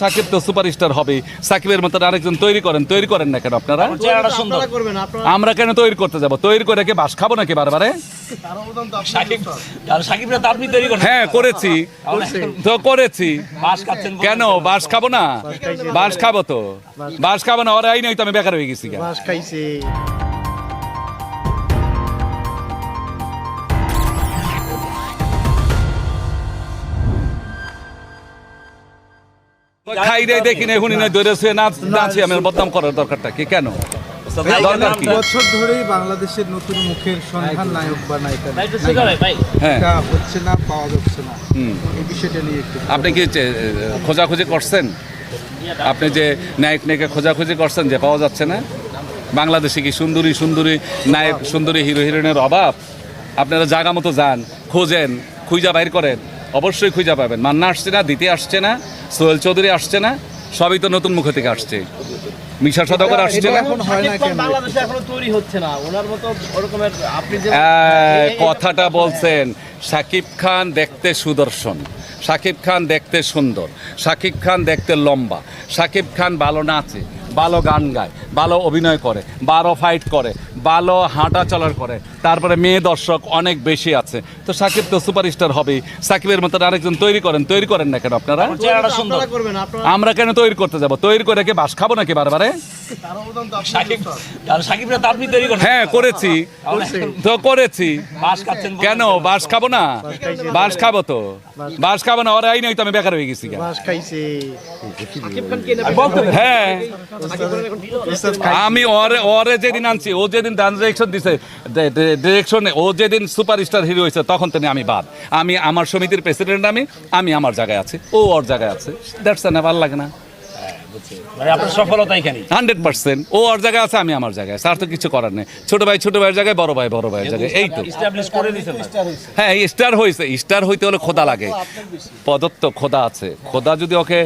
সাকিব তো সুপারস্টার হবে। সাকিবের মতো আরেকজন তৈরি করেন তৈরি করেন না কেন আপনারা? সুন্দর। আমরা কেন তৈরি করতে যাব? তৈরি করে কি বাস খাব নাকি বারবারে? সাকিব আর সাকিবরা তো আপনি তৈরি করেন হ্যাঁ করেছি। তো করেছি। কেন? বাস খাব না? বাস খাব তো। বাস খাব না ওরাই নাই তো আমি বেকার হয়ে গেছি কেন? বাস খাইছে। খাই দেয় দেখি না এখনই নয় ধরে শুয়ে নাচ নাচি আমি বদনাম করার দরকারটা কি? কেন? বছর ধরেই বাংলাদেশের নতুন মুখের সন্ধান নায়ক বা নায়িকা। হ্যাঁ। হচ্ছে না পাওয়া যাচ্ছে না। হুম। এই বিষয়টা নিয়ে আপনি কি খোঁজাখুঁজি করছেন? আপনি যে নায়ক নায়িকা খোঁজাখুঁজি করছেন যে পাওয়া যাচ্ছে না? বাংলাদেশে কি সুন্দরী সুন্দরী নায়ক সুন্দরী হিরো হিরোইনের অভাব? আপনারা জায়গা মতো যান খোঁজেন খুঁজা বাইর করেন। অবশ্যই খুঁজে পাবেন। মান্না আসছে না দিতে আসছে না সোহেল চৌধুরী আসছে না সবই তো নতুন মুখ থেকে আসছে। মিশা সদাগর আসছে না? এখন হয় না কেন? বাংলাদেশে এখনও তৈরি হচ্ছে না। ওনার মতো ওরকমের আপনি যে কথাটা বলছেন সাকিব খান দেখতে সুদর্শন। সাকিব খান দেখতে সুন্দর। সাকিব খান দেখতে লম্বা। সাকিব খান ভালো নাচে ভালো গান গায় ভালো অভিনয় করে ভালো ফাইট করে ভালো হাঁটা চলার করে তারপরে মেয়ে দর্শক অনেক বেশি আছে। তো সাকিব তো সুপারস্টার হবেই। সাকিবের মতো আরেকজন তৈরি করেন তৈরি করেন না কেন আপনারা? আমরা কেন তৈরি করতে যাব? তৈরি করে কি বাস খাব নাকি বারবারে? হ্যাঁ করেছি। তো করেছি। কেন? বাস খাব না? বাস খাব তো। বাস খাব না ওরাই নাই তো আমি বেকার হয়ে গেছি কেন? হ্যাঁ। আমি ওরে ওরে যেদিন আনছি ও যেদিন ডান্স ডিরেকশন দিছে ডিরেকশনে ও যেদিন সুপারস্টার হিরো হয়েছে, তখন তিনি আমি বাদ। আমি আমার সমিতির প্রেসিডেন্ট আমি আমি আমার জায়গায় আছি, ও ওর জায়গায় আছে। দ্যাটস না ভালো লাগে না। মানে আপনার সফলতা এখানে। Hundred percent. ও ওর জায়গায় আছে আমি আমার জায়গায়। তার তো কিছু করার নেই। ছোট ভাই ছোট ভাইয়ের জায়গায় বড় ভাই বড় ভাইয়ের জায়গায়। এই তো। এস্টাবলিশ করে দিয়েছেন হ্যাঁ স্টার হয়েছে। স্টার হইতে হলে খোদা লাগে। পদত্ত খোদা আছে। খোদা যদি ওকে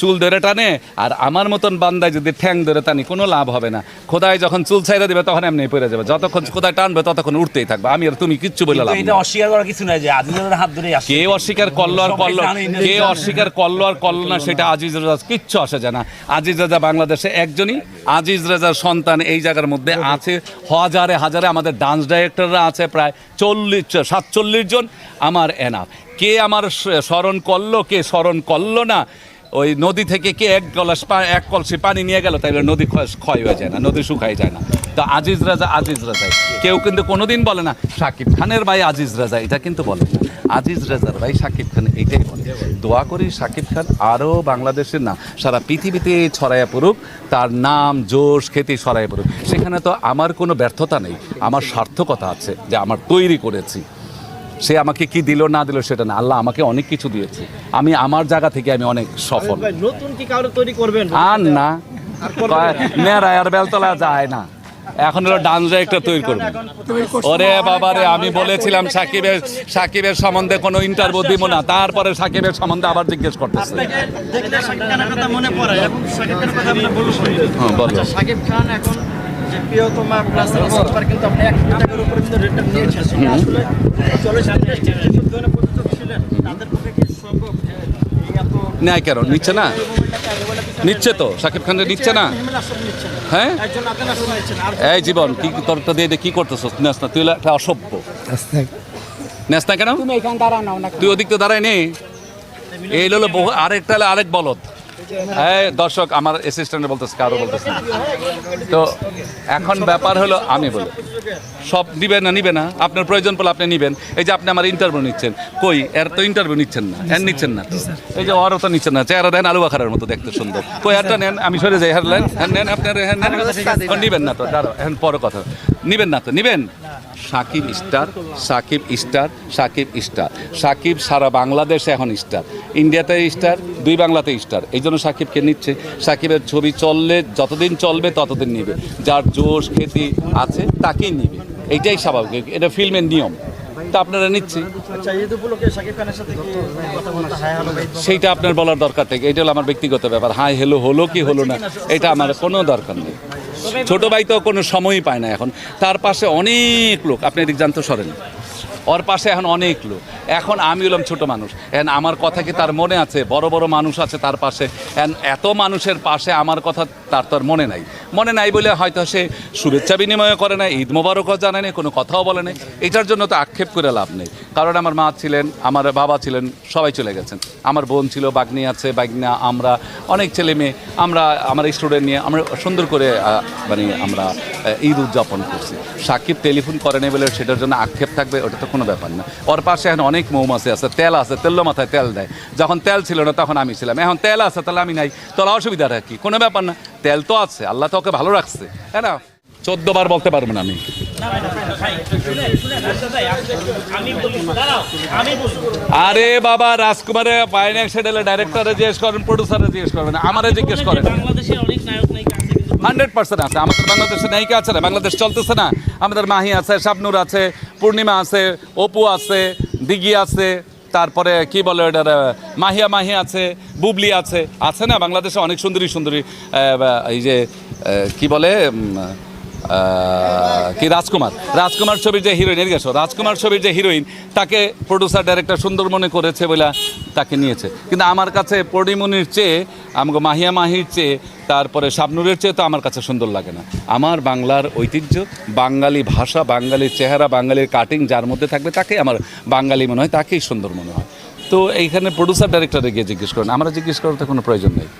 চুল ধরে টানে আর আমার মতন বান্দায় যদি ঠ্যাং ধরে টানি কোনো লাভ হবে না। খোদায় যখন চুল ছাইরা দিবে তখন এমনি পড়ে যাবে। যতক্ষণ খোদায় টানবে ততক্ষণ উঠতেই থাকবে। আমি আর তুমি কিচ্ছু বলে লাভ অস্বীকার করার কিছু নাই যে আজিজের হাত ধরে কে অস্বীকার করল আর করল কে অস্বীকার করল আর করল না সেটা আজিজ কিচ্ছু আসে যায় না। আজিজ রাজা বাংলাদেশে একজনই। আজিজ রাজার সন্তান এই জায়গার মধ্যে আছে। হাজারে হাজারে আমাদের ডান্স ডাইরেক্টররা আছে, প্রায় চল্লিশ, সাতচল্লিশ জন। আমার এনাফ কে আমার স্মরণ করল, কে স্মরণ করল না? ওই নদী থেকে কে এক গলাস এক কলসি পানি নিয়ে গেল তাই নদী ক্ষয়- ক্ষয় হয়ে যায় না, নদী শুকাই যায় না। তো আজিজ রাজা আজিজ রাজাই কেউ কিন্তু কোনোদিন বলে না সাকিব খানের ভাই আজিজ রাজা এটা কিন্তু বলে না। আজিজ রাজার ভাই সাকিব খান এইটাই বলে। দোয়া করি সাকিব খান আরও বাংলাদেশের না সারা পৃথিবীতে ছড়াইয়া পড়ুক তার নাম জোশ খ্যাতি ছড়াইয়া পড়ুক। সেখানে তো আমার কোনো ব্যর্থতা নেই আমার সার্থকতা আছে যে আমার তৈরি করেছি। সে আমাকে কি দিল না দিল সেটা না আল্লাহ আমাকে অনেক কিছু দিয়েছে। আমি আমার জায়গা থেকে আমি অনেক সফল। নতুন কি কাউরে তৈরি করবেন? আর না। মেয়েরা আর বেলতলা যায় না। এখন হলো ডান্স একটা তৈরি করবে। ওরে বাবারে আমি বলেছিলাম সাকিবের সাকিবের সম্বন্ধে কোনো ইন্টারভিউ দিব না। তারপরে সাকিবের সম্বন্ধে আবার জিজ্ঞেস করতেছে। হ্যাঁ। আচ্ছা শাকিব খান এখন প্রিয়তমা প্লাস সুপার কিন্তু আপনি এক টাকার উপরে কিন্তু রেটটা নিয়েছেন। আসলে চলচ্চিত্র ইন্ডাস্ট্রির প্রযোজক ছিলেন তাদের পক্ষে কি সম্ভব? যে এই এত নেয় কেন? নিচ্ছে না? নিচ্ছে তো। সাকিব খানের নিচ্ছে না। হ্যাঁ? এই জীবন কি তোরটা দিয়ে দিয়ে কি করতেছ নেস্তা তুই হলো একটা অসভ্য। নেস কেন? তুমি না তুই ওদিক তো দাঁড়ায় নেই এই হলো বহু আরেকটা হলো আরেক বলত হ্যাঁ দর্শক, আমার অ্যাসিস্ট্যান্ট বলতেছে, কারও বলতেছে তো এখন ব্যাপার হলো, আমি বলি, সব নিবে না নিবে না। আপনার প্রয়োজন পড়লে আপনি নিবেন। এই যে আপনি আমার ইন্টারভিউ নিচ্ছেন, কই? এর তো ইন্টারভিউ নিচ্ছেন না, এর নিচ্ছেন না এই যে ওরও তো নিচ্ছেন না, চেহারা দেন আলু বাখারের মতো দেখতে সুন্দর। কই একটা নেন, আমি সরে যাই হ্যাঁ নেন হ্যাঁ নেন, আপনার হ্যাঁ নেন। নিবেন না তো দাঁড়ো এখন পরে কথা নিবেন না তো, নিবেন? Shakib star Shakib star Shakib star. Shakib সারা বাংলাদেশে এখন স্টার। ইন্ডিয়াতে স্টার দুই বাংলাতে স্টার। এই জন্য সাকিবকে নিচ্ছে। সাকিবের ছবি চললে যতদিন চলবে ততদিন নিবে। যার জোশ খ্যাতি আছে তাকেই নিবে। এইটাই স্বাভাবিক। এটা ফিল্মের নিয়ম। তা আপনারা নিচ্ছি। আচ্ছা সেইটা আপনার বলার দরকার থেকে। এটা হলো আমার ব্যক্তিগত ব্যাপার। হাই হেলো হলো কি হলো না এটা আমার কোনো দরকার নেই। ছোট ভাই তো কোনো সময়ই পায় না এখন। তার পাশে অনেক লোক। আপনি এদিক জানতে সরেন। ওর পাশে এখন অনেক লোক। এখন আমি হলাম ছোট মানুষ। এখন আমার কথা কি তার মনে আছে? বড় বড় মানুষ আছে তার পাশে। এখন এত মানুষের পাশে আমার কথা তার তো আর মনে নাই। মনে নাই বলে হয়তো সে শুভেচ্ছা বিনিময় করে না ঈদ মোবারকও জানে না কোনো কথাও বলে না এটার জন্য তো আক্ষেপ করে লাভ নেই। কারণ আমার মা ছিলেন, আমার বাবা ছিলেন, সবাই চলে গেছেন। আমার বোন ছিল, বাগনি আছে, বাগনা, আমরা, অনেক ছেলে মেয়ে। আমরা, আমার স্টুডেন্ট নিয়ে আমরা সুন্দর করে মানে আমরা ঈদ উদযাপন করছি। সাকিব টেলিফোন করে নেই বলে সেটার জন্য আক্ষেপ থাকবে, ওটা তো কোনো ব্যাপার না। ওর পাশে এখন অনেক মৌমাছি আছে, তেল আছে, তেল মাথায় তেল দেয়। যখন তেল ছিল না তখন আমি ছিলাম। এখন তেল আছে, তাহলে আমি নাই। তাহলে অসুবিধাটা কি? কোনো ব্যাপার না। তেল তো আছে, আল্লাহ তো ওকে ভালো রাখছে, তাই না? চোদ্দ বার বলতে পারব না আমি। আরে বাবা, রাজকুমারে ফাইন্যান্সিয়াল ডাইরেক্টরে জিজ্ঞেস করেন প্রডিউসারে জিজ্ঞেস করেন, আমারে জিজ্ঞেস করেন। অনেক নায়ক নায়িকা আছে কিন্তু হান্ড্রেড পার্সেন্ট আছে। আমাদের বাংলাদেশে নায়িকা আছে না, বাংলাদেশ চলতেছে না। আমাদের মাহি আছে, শাবনুর আছে, পূর্ণিমা আছে, অপু আছে, দিঘি আছে, তারপরে কি বলে ওটার মাহিয়া মাহি আছে, বুবলি আছে। আছে না, বাংলাদেশে অনেক সুন্দরী সুন্দরী এই যে কি বলে কি রাজকুমার? রাজকুমার ছবির যে হিরোইন এদিকে রাজকুমার ছবির যে হিরোইন তাকে প্রডিউসার ডাইরেক্টর সুন্দর মনে করেছে বলে তাকে নিয়েছে। কিন্তু আমার কাছে পরিমনির চেয়ে, আমাকে মাহিয়া মাহির চেয়ে, তারপরে শাবনুরের চেয়ে তো আমার কাছে সুন্দর লাগে না। আমার বাংলার ঐতিহ্য, বাঙালি ভাষা, বাঙালির চেহারা, বাঙালির কাটিং যার মধ্যে থাকবে তাকে আমার বাঙালি মনে হয়, তাকেই সুন্দর মনে হয়। তো এইখানে প্রডিউসার ডাইরেক্টরে গিয়ে জিজ্ঞেস করেন। আমরা জিজ্ঞেস করার তো কোনো প্রয়োজন নেই।